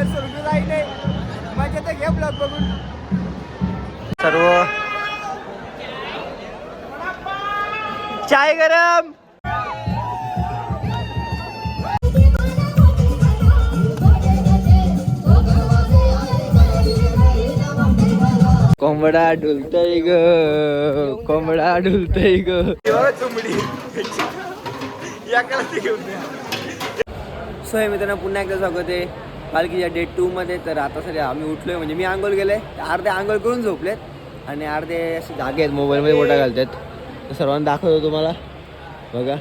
घर सोडून जाई नाही मजा तर घे ब्लॉग बघून सर्व. चाय गरम. कोंबडा डुलतय ग. कोंबडा डुलतय ग. चुमडी या घेऊन सो हे मित्रांनो पुन्हा एकदा स्वागत आहे. पालखीच्या डेट टूमध्ये तर आता सध्या आम्ही उठलोय म्हणजे मी आंघोळ गेले अर्धे आंघोळ करून झोपलेत आणि अर्धे असे जागे आहेत मोबाईलमध्ये मोठा घालतात. तर सर्वांना दाखवतो तुम्हाला. बघा.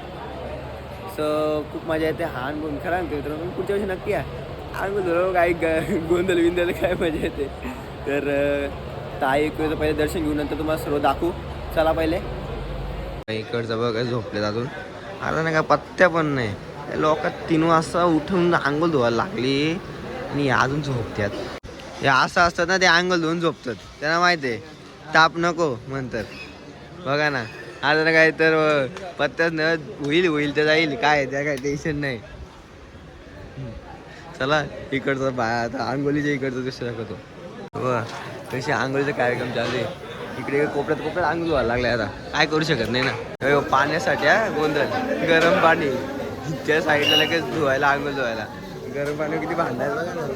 सो खूप मजा येते. हा अनुभव खरा आणतो तर पुढच्या वर्षी नक्की आहे अनुभव धुलो काही ग- गोंधळ बिंदल काय मजा येते. तर ताई एक पहिले दर्शन घेऊन नंतर तुम्हाला सर्व दाखवू. चला पहिले. इकडचं बघा झोपले अजून. आता नाही का पत्त्या पण नाही. लोक तीन वाजता उठून आंघोळ धुवायला लागली. आणि अजून झोपत्यात. हे असं असतात ना ते आंघोळ धुवून झोपतात. त्यांना माहिती आहे. ताप नको म्हणतात. बघा ना. आता ना काय तर अं, पत्त्याच न होईल होईल तर जाईल. काय त्या काय टेन्शन नाही. चला इकडचं बा आता आंघोलीच्या इकडचं दृश्य दाखवतो बघा तशी आंघोळीचा कार्यक्रम चालू आहे. इकडे कोपऱ्यात कोपऱ्यात आंघोळ धुवायला लागलाय आता. काय करू शकत नाही ना. पाण्यासाठी गोंधळ. गरम पाणी. त्या साईडला लगेच धुवायला आंघोळ धुवायला. गरम पाणी किती भांडायचं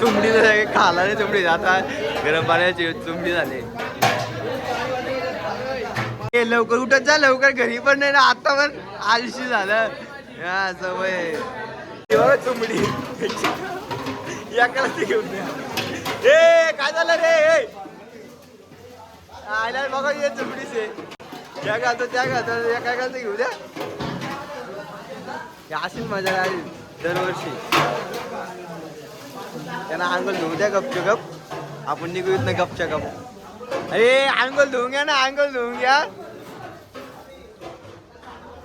चुंबडी चुमडी खाला नाही चुमडी आता गरम पाण्याची चुंबडी झाली. लवकर उठत जा लवकर घरी पण नाही ना. आता पण आलशी झालं. या सवय. चुंबडी. या घेऊन ए काय झालं रे? आयला बघा ये चुमडीच आहे. त्या घालतो त्या घालतो. या काय घालतो घेऊ द्या. या अशीच मजा आली दरवर्षी. त्यांना अंगल धुवू द्या गपच्या गप. आपण निघूत ना गपच्या गप. अरे अंगल धुवून घ्या ना अंगल धुवून घ्या.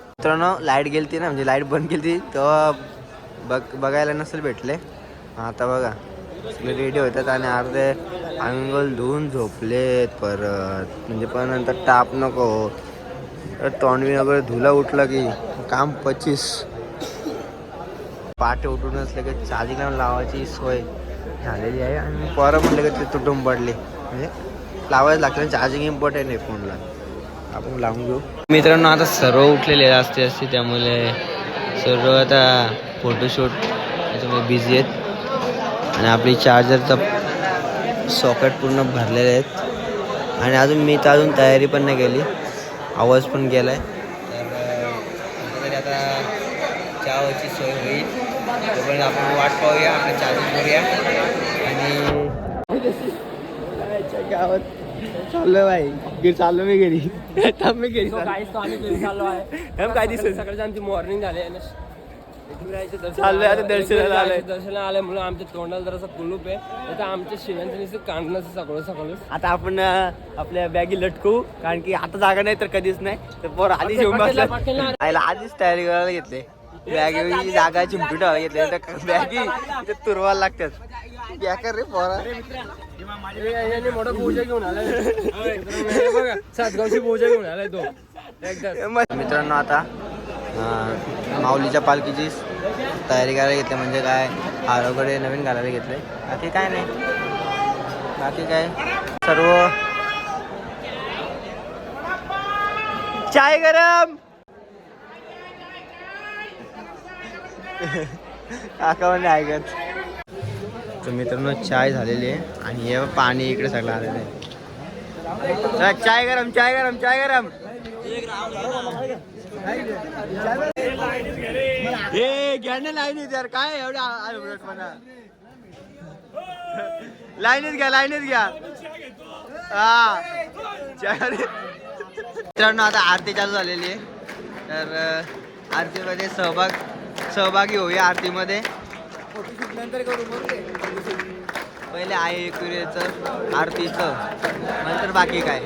मित्रांनो लाइट गेलती ना म्हणजे लाइट बंद केली तेव्हा बघ बघायला नसेल भेटले. आता बघा सगळे रेडी होतात आणि अर्धे अंगल धुवून झोपलेत परत. म्हणजे पण नंतर ताप नको तोंडवी वगैरे धुला उठला की काम पचीस. पाटे उठूनच लगेच चार्जिंग लावून लावायची सोय झालेली आहे आणि परत म्हटलं की ते तुटून पडले. म्हणजे लावायच लागतं चार्जिंग इम्पॉर्टंट आहे फोनला. आपण लावून घेऊ. मित्रांनो आता सर्व उठलेले असते असते त्यामुळे सर्व आता फोटोशूट त्याच्यामुळे बिझी आहेत. आणि आपली चार्जरचं सॉकेट पूर्ण भरलेले आहेत. आणि अजून मी तर अजून तयारी पण नाही केली. आवाज पण गेला आहे तर आता चहाची सोय होईल. तोपर्यंत आपण वाट पाहूया आपण चार्जिंग करूया आणि गावात चाललो भाई. घरी चाललो मी घरी. थांब मी घरी चाललो. काहीच तो आम्ही घरी चाललो आहे. काय सकाळची आमची मॉर्निंग झाली दर्शन चाललोय आता आलं. दर्शनाला आलोय. दर्शनाला आल्यामुळे आमच्या तोंडाला जरासा कुलूप आहे. आता आमच्या शिव्यांचं नुसतं काढणं सकाळं सकाळं आता आपण आपल्या बॅगी लटकवू. कारण की आता जागा नाही तर कधीच नाही. तर पोर आधी आधीच तयारी करायला घेतले. बॅगी जागा चिमटू ठेवायला घेतले तर बॅगी इथे तुरवायला लागतात. बेकार रे पोरा. याने मोठा पूजा घेऊन आलाय. बघा सातगावची पूजा घेऊन आलाय तो. एकदा मित्रांनो आता माऊलीच्या पालखीची तयारी करायला घेतली. म्हणजे काय वगैरे नवीन घालायला घेतले बाकी काय नाही. बाकी काय? सर्व. चाय गरम! काका म्हणजे ऐकत तर मित्रांनो चाय झालेली आहे आणि हे पाणी इकडे सगळं आलेलं आहे. चाय गरम चाय गरम चाय गरम. ए घ्या ना लाईनीत यार काय एवढं म्हणा. लाईनीत घ्या लाईनीत घ्या. हा. मित्रांनो आता आरती चालू झालेली आहे. तर आरतीमध्ये सहभाग सहभागी होऊया आरतीमध्ये. पहिले आहे एकविरेचं आरतीचं. नंतर बाकी काय?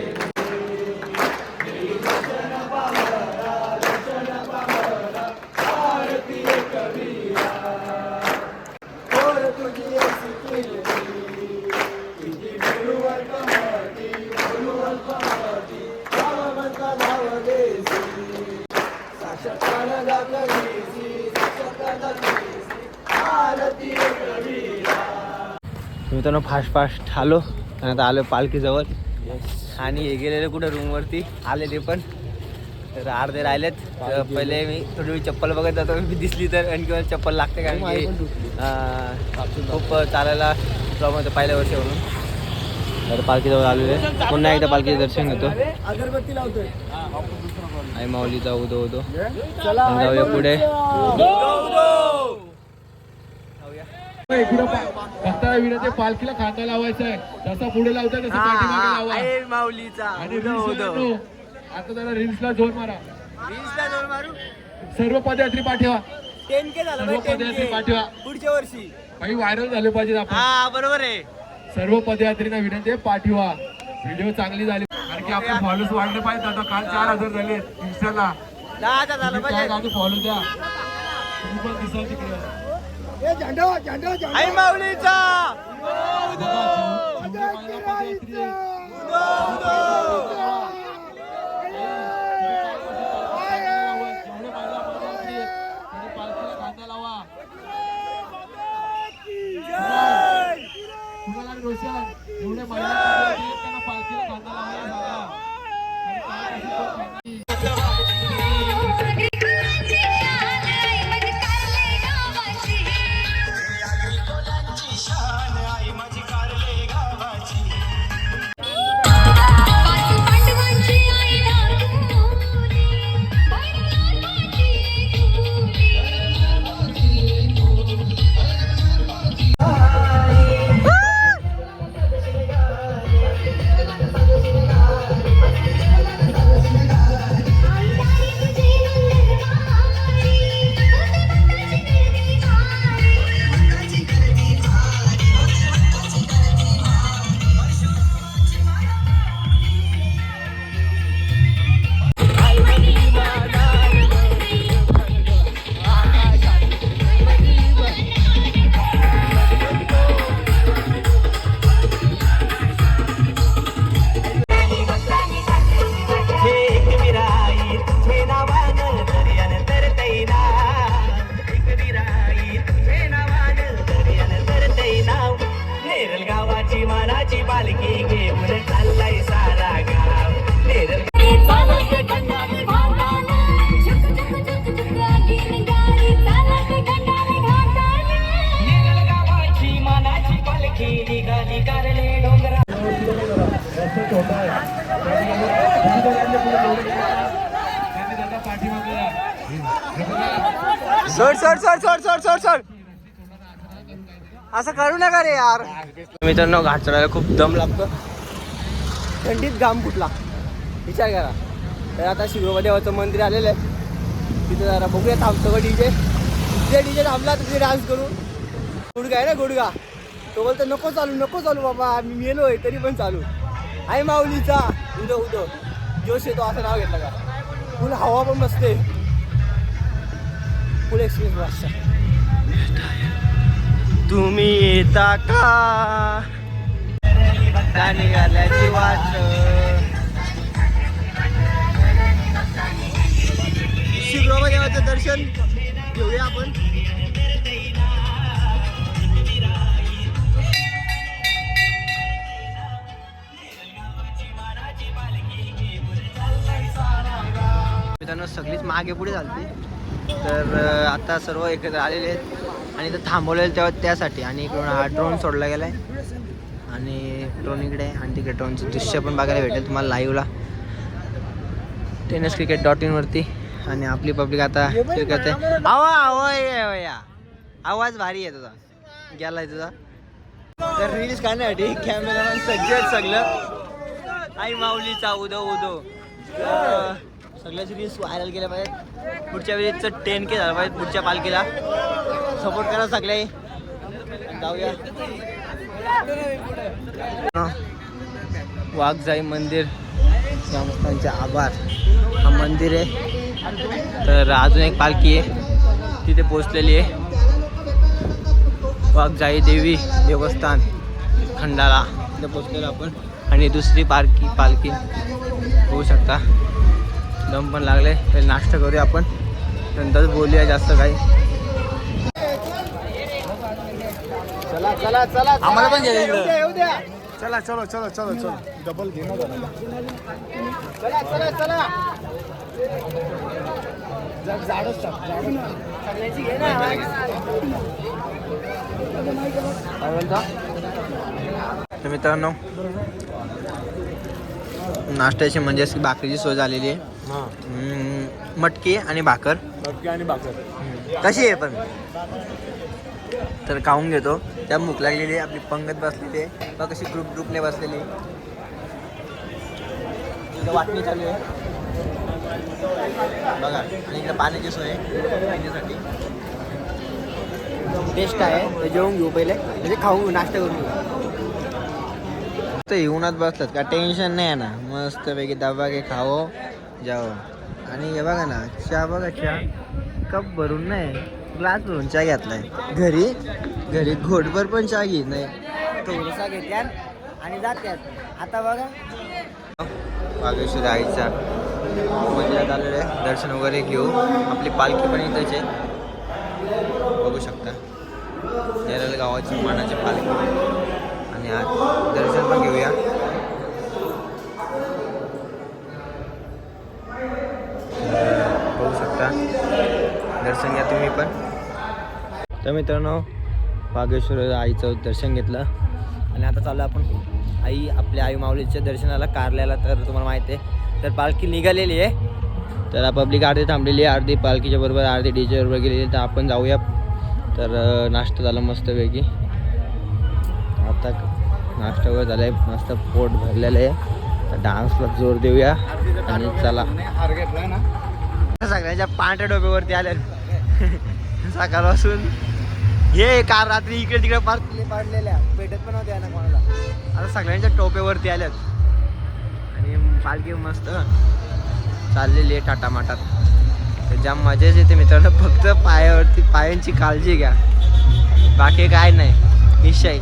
मित्रांनो फास्ट फास्ट आलो. आणि आता आलो पालखीजवळ. आणि हे गेलेले कुठं? रूमवरती आले ते पण. तर अर्धे राहिलेत. पहिले मी थोडी चप्पल बघत जातो. मी दिसली तर आणि किंवा चप्पल लागते कारण की खूप चालायला प्रॉब्लेम होतं पहिल्या वर्षी म्हणून. तर पालखीजवळ आलेलो पुन्हा एकदा पालखीचं दर्शन घेतो. अगरबत्ती लावतोय. आई उदो उदो आणि जाऊया पुढे. फक्त विनंती पालखीला खांदा लावायचा आहे. जसा पुढे लावता तसं पाठीमागे लावा. माऊलीचा आणि रील्स आता जरा रील्सला जोर मारा. मारू? सर्व पदयात्री पाठवा. टेन के झालं सर्व पदयात्री पाठवा. पुढच्या वर्षी. काही व्हायरल झाले पाहिजे आपण. हा बरोबर आहे. सर्व पदयात्रींना विनंती आहे पाठवा. व्हिडिओ चांगली झाली. कारण की आपले फॉलोअर्स वाढले पाहिजे आता काल चार हजार झाले. इंस्टाला दहा हजार झालं काय पाहिजे गाडी फॉलो द्या. तुम्ही पण दिसाल तिकडे. आई माऊलीचा! बघा, जेवढे महिला पदयात्री आहे, सोड सोड सोड सोड सोड सोड सोड. असं करू नका रे यार. मित्रांनो घाट चढायला खूप दम लागतो. थंडीत घाम फुटला विचार करा. तर आता शिवदेवाचं मंदिर आलेलं आहे. तिथे जरा बघूया थांबतो का डीजे. तिथे डीजे थांबला तर तिथे डान्स करू. गुडगा आहे ना गुडगा तो बोलतो नको चालू नको चालू बाबा मी आहे तरी पण चालू. आई माऊलीचा. उदो उदो जोश येतो असं नाव घेतलं का? फुल हवा पण बसते. फुल एक्सपिरियन्स वाटतं तुम्ही येता का? निघाल्याची वाट. शिवरामा देवाचं दर्शन घेऊया आपण. मागे पुढे झालती तर आता सर्व एकत्र आलेले आहेत. आणि ते थांबवलेलं तेव्हा त्यासाठी. आणि इकडून हा ड्रोन सोडला गेला आहे आणि ड्रोन इकडे आहे. आणि तिकडे ड्रोनचं दृश्य पण बघायला भेटेल तुम्हाला लाईव्हला टेनिस क्रिकेट डॉट इनवरती आणि आपली पब्लिक आता क्रिकेट आवा आवा ये, या. आवाज भारी आहे तुझा. गेला आहे तुझा. तर रील्स काढण्यासाठी कॅमेरामॅन सज्ज सगळं. आई माऊलीचा उदो उदो. सगळ्याच रील्स व्हायरल केल्या पाहिजेत. पुढच्या वेळेचं टेन के झालं पाहिजे पुढच्या पालखीला. सपोर्ट करा सगळे. जाऊया. वाघजाई मंदिर. ग्रामस्थांचे आभार. हा मंदिर आहे. तर अजून एक पालखी आहे. तिथे पोचलेली आहे. वाघजाई देवी देवस्थान खंडाला तिथे पोचलेलो आपण. आणि दुसरी पालखी पालखी. होऊ शकता. दम पण लागले. पहिले नाश्ता करूया आपण. नंतर बोलूया जास्त काही. चला चला चला आम्हाला पण घ्या इकडं. चला चलो चलो चलो चलो. डबल चला चला चला. झाडच टाक सगळ्यांची घे ना काय बोलता? तर मित्रांनो नाश्त्याची म्हणजे भाकरीची सोय झालेली आहे. हम्म, मटकी आणि भाकर. मटकी आणि भाकर. कशी आहे पण? तर खाऊन घेतो. त्या भूक लागलेली आहे आपली पंगत बसलेली आहे. बघ कशी ग्रुप ग्रुपने बसलेली वाटणी चालू आहे. बघा आणि इकडे पाण्याची सोय आहे. पिण्यासाठी. टेस्ट आहे. ते जेवून घेऊ पहिले. म्हणजे खाऊन घेऊ नाश्ता करून घेऊ. ते उन्हात बसतात का? टेन्शन नाही आहे ना मस्तपैकी डबा घे खाओ जाओ आणि हे बघा ना चहा बघा चहा. कप भरून नाही ग्लास भरून चहा घेतलाय. घरी घरी घोटभर पण चहा घेत नाही. थोडासा घेतल्या आणि जात्यात. आता बघा. बागेश्वर आईचा मंदिरात आलेलं आहे. दर्शन वगैरे घेऊ. आपली पालखी पण इथंच आहे. बघू शकता. नेरळ गावाची मानाची पालखी. आणि आज दर्शन पण घेऊया तर बघू शकता दर्शन घ्या तुम्ही पण. तर मित्रांनो बागेश्वर आईचं दर्शन घेतलं. आणि आता चालू आपण आई आपल्या आई माऊलीच्या दर्शनाला कारल्याला तर तुम्हाला माहिती आहे. तर पालखी निघालेली आहे. तर पब्लिक अर्धी थांबलेली आहे. अर्धी पालखीच्या बरोबर अर्धी डीजे बरोबर गेलेली तर आपण जाऊया. तर नाश्ता झाला मस्तपैकी. आता नाश्ता वगैरे झाला आहे मस्त पोट भरलेलं आहे. तर डान्सला जोर देऊया. आणि चला. सगळ्यांच्या पांढऱ्या डोब्यावरती आल्या सकाळपासून. हे कार रात्री इकडे तिकडे पार पाडलेल्या. भेटत पण होत्या ना कोणाला. आता सगळ्यांच्या टोप्यावरती आल्यात. आणि पालखी मस्त चाललेली आहे टाटामाटात. माटात ज्या मजाच येते मित्रांनो फक्त पायावरती पायांची काळजी घ्या. बाकी काय नाही. निश्चय.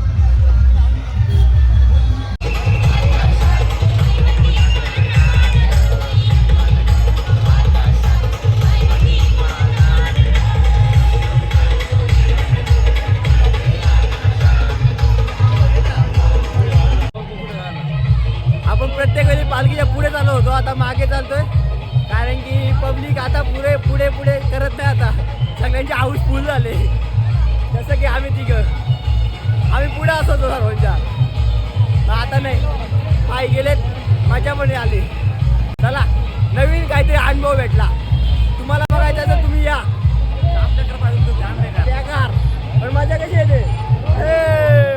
आता मागे चालतोय. कारण की पब्लिक आता पुढे पुढे पुढे करत नाही आता. सगळ्यांचे हाऊस फुल झाले. जसं की आम्ही तिघं. आम्ही पुढे असतो सर्वांच्या. आता नाही. पाय गेलेत मजा पण आली. चला नवीन काहीतरी अनुभव भेटला. तुम्हाला बघायचं तर तुम्ही या. पण मजा कशी येते?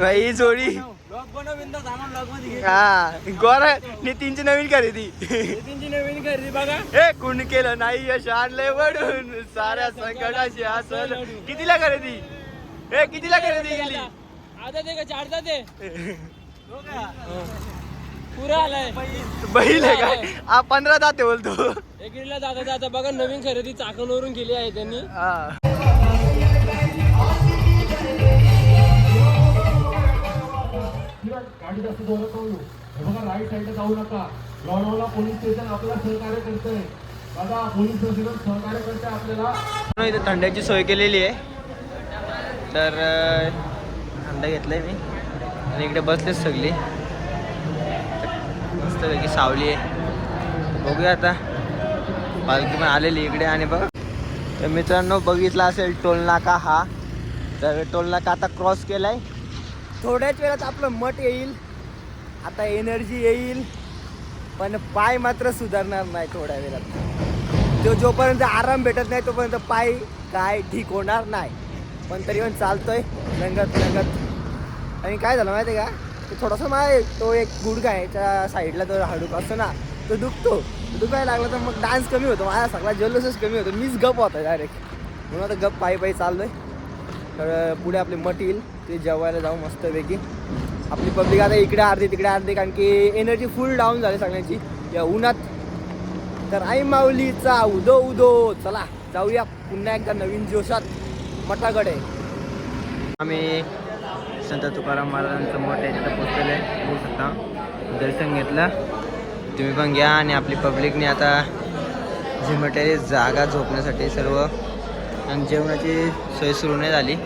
भाई ही जोडी. हा गोरा नितीनची नवीन खरेदी. नवीन खरेदी बघा. हे कुण केलं नाही यश आणलंय वडून. साऱ्या संकटाची असल कितीला खरेदी? हे कितीला खरेदी केली? आता ते का चारता ते पुरा आलाय. बैल आहे काय? हा पंधरा दाते बोलतो. एकीला जाता जाता बघा नवीन खरेदी चाकणवरून केली आहे त्यांनी. गाडी जास्त जोरात जाऊ हे बघा राईट साईडला जाऊ नका. लोणावळा पोलीस स्टेशन आपल्याला सहकार्य करतंय. दादा पोलीस स्टेशन सहकार्य करते आपल्याला. इथे थंड्याची सोय केलेली आहे. तर अं, थंड घेतलंय मी. आणि इकडे बसलेच सगळी. मस्तपैकी सावली आहे. बघूया आता. पालखी पण आलेली इकडे आणि बघ. तर मित्रांनो बघितला असेल टोल नाका हा. तर टोल नाका आता क्रॉस केलाय. थोड्याच वेळात आपलं मठ येईल. आता एनर्जी येईल. पण पाय मात्र सुधारणार नाही थोड्या वेळात. जो जोपर्यंत आराम भेटत नाही तोपर्यंत पाय काय ठीक होणार नाही. पण तरी पण चालतोय. रंगत रंगत. आणि काय झालं माहिती आहे का? ते थोडासा माय तो एक गुडघा आहे. त्या साईडला तो हाडूक असतो ना तो दुखतो. दुखायला लागला तर मग डान्स कमी होतो. माझा सगळा जल्लोषच कमी होतो. मीच गप होता डायरेक्ट म्हणून आता गप पायी पायी चाललोय. तर पुढे आपले मट येईल. ते जेवायला जाऊ मस्तपैकी. आपली पब्लिक आता इकडे अर्धी तिकडे अर्धी कारण की एनर्जी फुल डाऊन झाली सगळ्यांची या उन्हात. तर आई माऊलीचा उदो उदो. चला जाऊया पुन्हा एकदा नवीन जोशात. मठाकडे. आम्ही संत तुकाराम महाराजांचं मठ आहे तिथं पोचलेलं आहे. बघू शकता. दर्शन घेतलं. तुम्ही पण घ्या आणि आपली पब्लिकने आता झिमटेरी जागा झोपण्यासाठी सर्व. आणि जेवणाची सोय सुरू नाही झाली.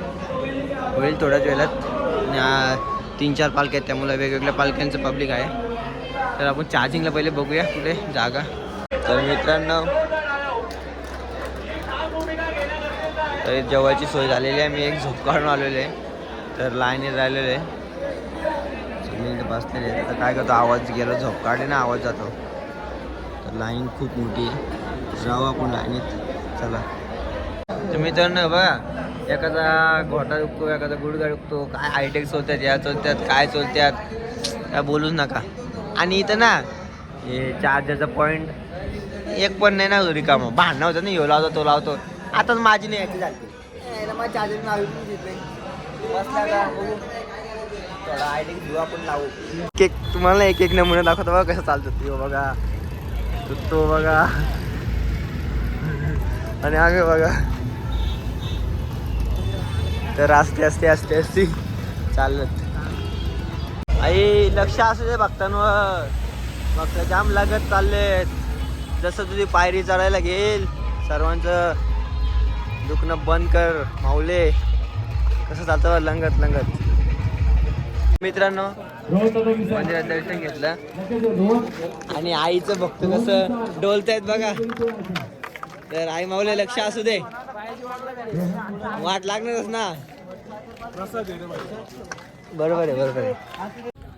होईल थोड्याच वेळात. तीन चार पालख्या आहेत त्यामुळे वेगवेगळ्या पालख्यांचं पब्लिक आहे. तर आपण चार्जिंगला पहिले बघूया कुठे जागा. तर मित्रांनो तर जेवायची सोय झालेली आहे. मी एक झोप काढून आलेलो आहे. तर लाईनीत राहिलेलो आहे. बसलेले तर काय करतो आवाज गेला झोप काढे ना आवाज जातो. तर लाईन खूप मोठी आहे. जाऊ आपण लाईनीत चला. तर ना बघा. एखादा घोटा दुखतो एखादा गुडघा दुखतो काय हायटेक्स होतात या चलत्यात काय चलत्यात काय बोलूच नका. आणि इथं ना हे चार्जरचा पॉईंट एक पण नाही ना रिकामं. भांडणं होतं ना ह्यो लावतो तो लावतो. आताच माझी नाही याची झाली. मग चार्जर नाव देत नाही. बसला का बघू. थोडा आयडी घेऊ आपण लावू. केक तुम्हाला एक एक नमुना दाखवतो बघा कसं चालतो तो बघा. तो बघा. आणि आगे बघा. तर असते असते असते असते. चालत. आई लक्ष असू दे भक्तांवर. भक्त जाम लागत चाललेत. जसं तुझी पायरी चढायला घेईल सर्वांचं दुखणं बंद कर माऊले. कसं चालतं लंगत लंगत. मित्रांनो मंदिरात दर्शन घेतलं. आणि आईचं भक्त कसं डोलतायत बघा. तर आई माऊले लक्ष असू दे. वाट लागणारच ना. बरोबर आहे बरोबर आहे.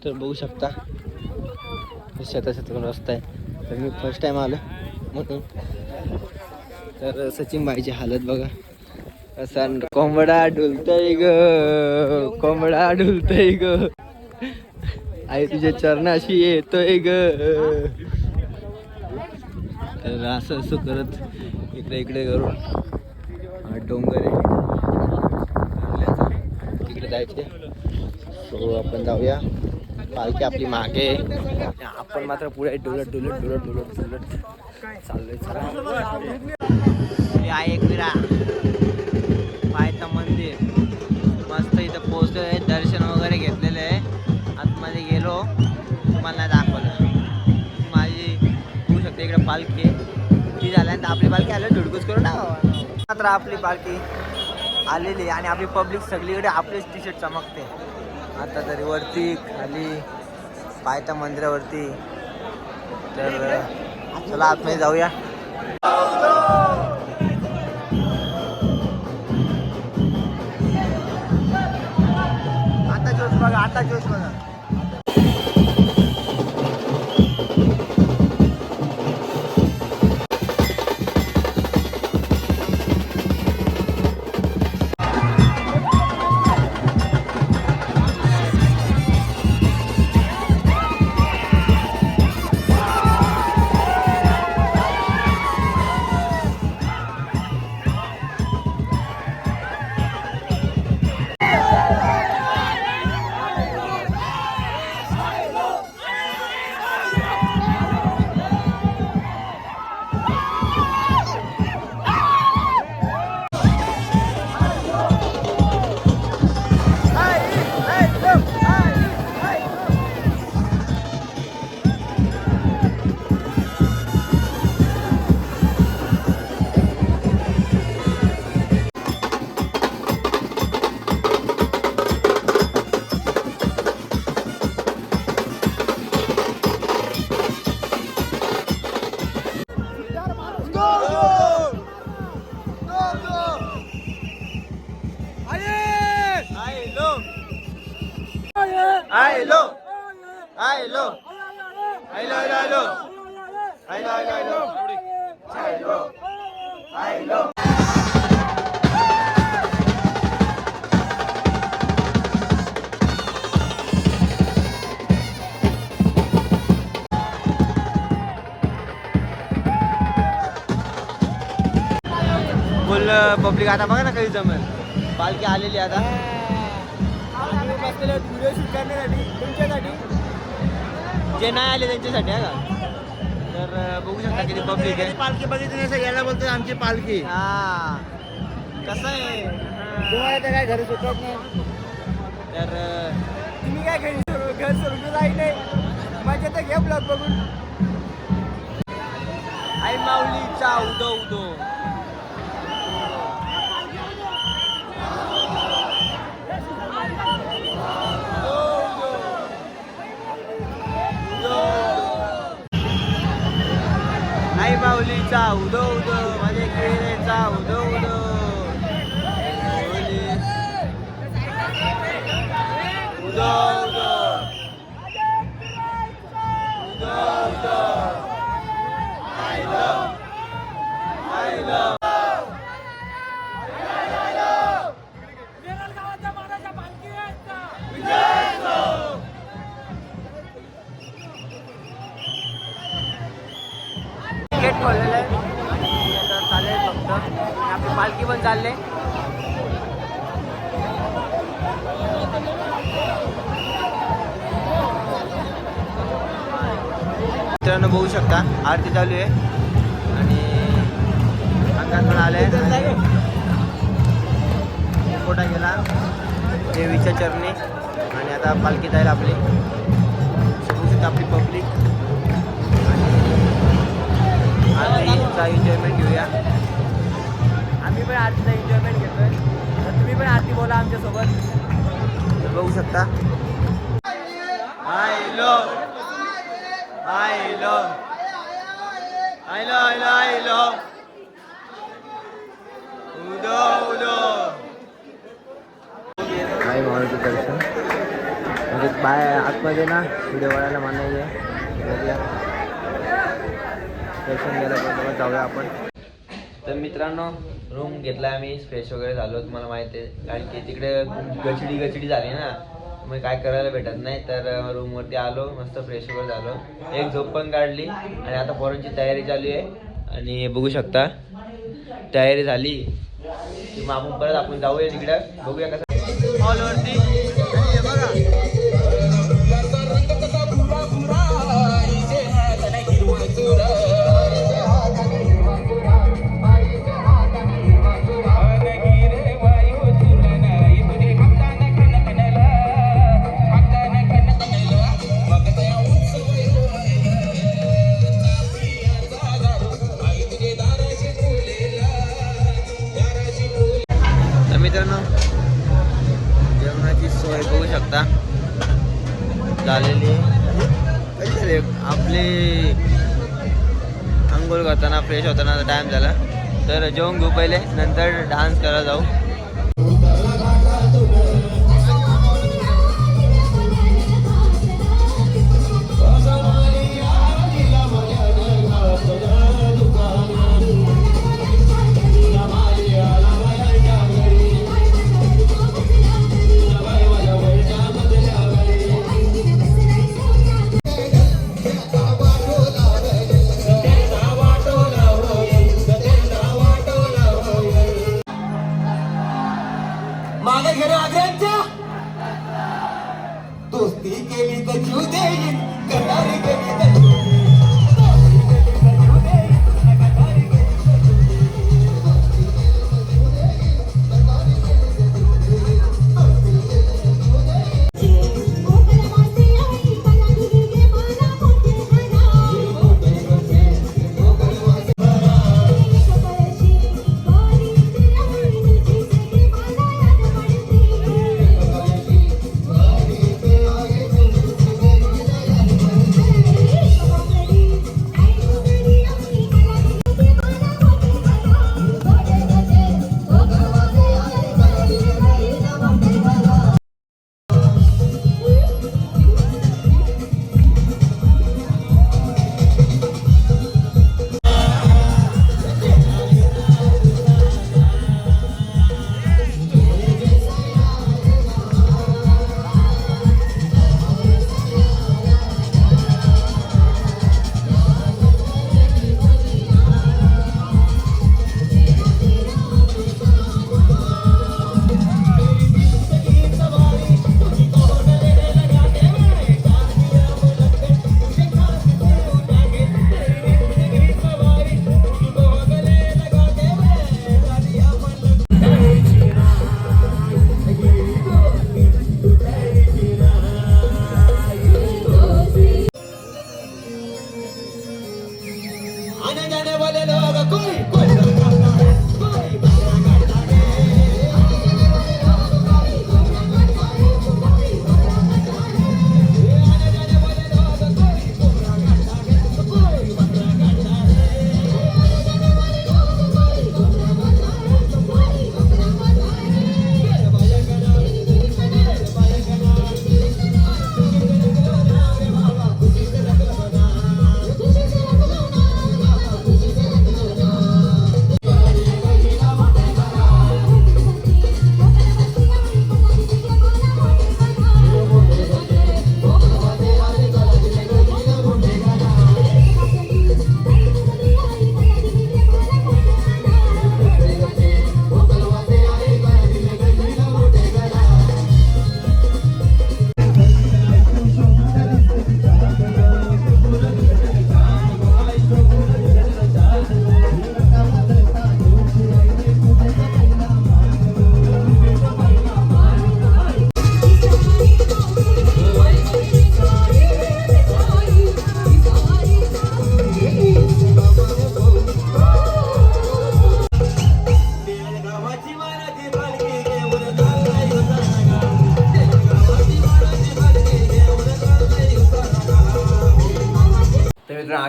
तर बघू शकता शेता शेतातून रस्ता आहे. तर मी फर्स्ट टाइम आलो म्हणून. तर सचिन भाईची हालत बघा. असा कोंबडा डुलतय ग. कोंबडा डुलतय ग. आई तुझ्या चरणाशी येतोय ग. तर असं असं करत इकडे इकडे करून. डोंगर आहे. तिकडे जायचे. सो आपण जाऊया. पालखी आपली मागे आपण मात्र पुढे डुलट डुलट डुलट डुलट डुलट चाललोय चला. आहे एक विरा. पायथं मंदिर. मस्त इथं पोहोचलोय आहे. दर्शन वगैरे घेतलेलं आहे. आतमध्ये गेलो. तुम्हाला दाखवलं. माझी होऊ शकते इकडे पालखी. ती झाल्यानंतर आपली पालखी आलं धुडकूस करून टाकावं. मात्र आपली पार्टी आलेली आहे आणि आपली पब्लिक सगळीकडे आपलीच टी शर्ट चमकते. आता तरी वरती खाली पायता मंदिरावरती. तर चला आतमध्ये जाऊया. आता जोश बघा आता जोश बघा. आयलो. आयलो. आयलो आयलो आयलो. आयलो आयलो आयलो. फुल पब्लिक आता बघा ना कधी जमेल. पालखी आलेली आता. व्हिडिओ शूट करण्यासाठी. तुमच्यासाठी जे नाही आले त्यांच्यासाठी आहे का? तर बघू शकता किती पब्लिक आहे. पालखी बघितली नाही यायला बोलतो आमची पालखी. हा. कसं आहे? तुम्हाला तर काय घरी सुटत नाही. तर तुम्ही काय घरी सोडू- घर सोडून जाई नाही? माझ्या तर घ्या ब्लॉग बघून. आई माऊलीचा उदो उदो. Tchau, Douda! आपली पण चालले मित्रांनो बघू शकता आरती चालू आहे. आणि अंगात पण आले फोटा गेला. देवीच्या चरणी. आणि आता पालखी जाईल आपली. बघू शकता आपली पब्लिक आरतीचा एन्जॉयमेंट घेऊया. आम्ही पण आरतीचा एन्जॉयमेंट घेतोय. तर तुम्ही पण आरती बोला आमच्यासोबत. बघू शकता. I love I love I love I love I love उदो. उदो आई माऊलीचं दर्शन? म्हणजे बाय आतमध्ये ना व्हिडिओ वाढायला मानायचे बघूया. दर्शन घ्यायला पण मग जाऊया आपण. तर मित्रांनो रूम घेतला आम्ही फ्रेश वगैरे झालो तुम्हाला माहिती आहे. कारण की तिकडे गचडी गचडी झाली ना मग काय करायला भेटत नाही. तर रूमवरती आलो मस्त फ्रेश वगैरे झालो. एक झोप पण काढली आणि आता पोरांची तयारी चालू आहे. आणि बघू शकता तयारी झाली की मग आपण परत आपण जाऊया तिकडं. बघूया कसं हॉलवरती झालेली आपली झाले आपले आंघोळ करताना फ्रेश होताना टाईम झाला. तर जेवण घेऊ पहिले नंतर डान्स करायला जाऊ.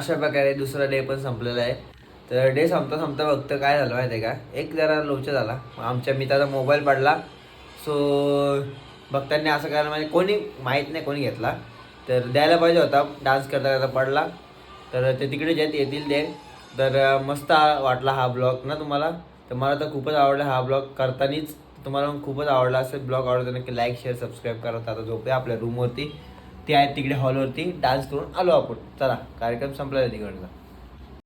अशा प्रकारे दुसरा डे पण संपलेला आहे. तर डे संपता संपता फक्त काय झालं माहिती आहे का? एक जरा लोचा झाला. आमच्या मित्राचा मोबाईल पडला. सो भक्तांनी असं करायला म्हणजे कोणी माहीत नाही कोणी घेतला. तर द्यायला पाहिजे होता. डान्स करता करता पडला. तर ते तिकडे जेत येतील ते. तर मस्त वाटला हा ब्लॉग ना तुम्हाला? तर मला तर खूपच आवडला हा ब्लॉग करतानीच तुम्हाला खूपच आवडला असेल ब्लॉग आवडतो नक्की लाईक शेअर सबस्क्राईब करत आता झोपूया आपल्या रूमवरती ते आहेत तिकडे हॉलवरती डान्स करून आलो आपण. चला कार्यक्रम संपला तिकडचा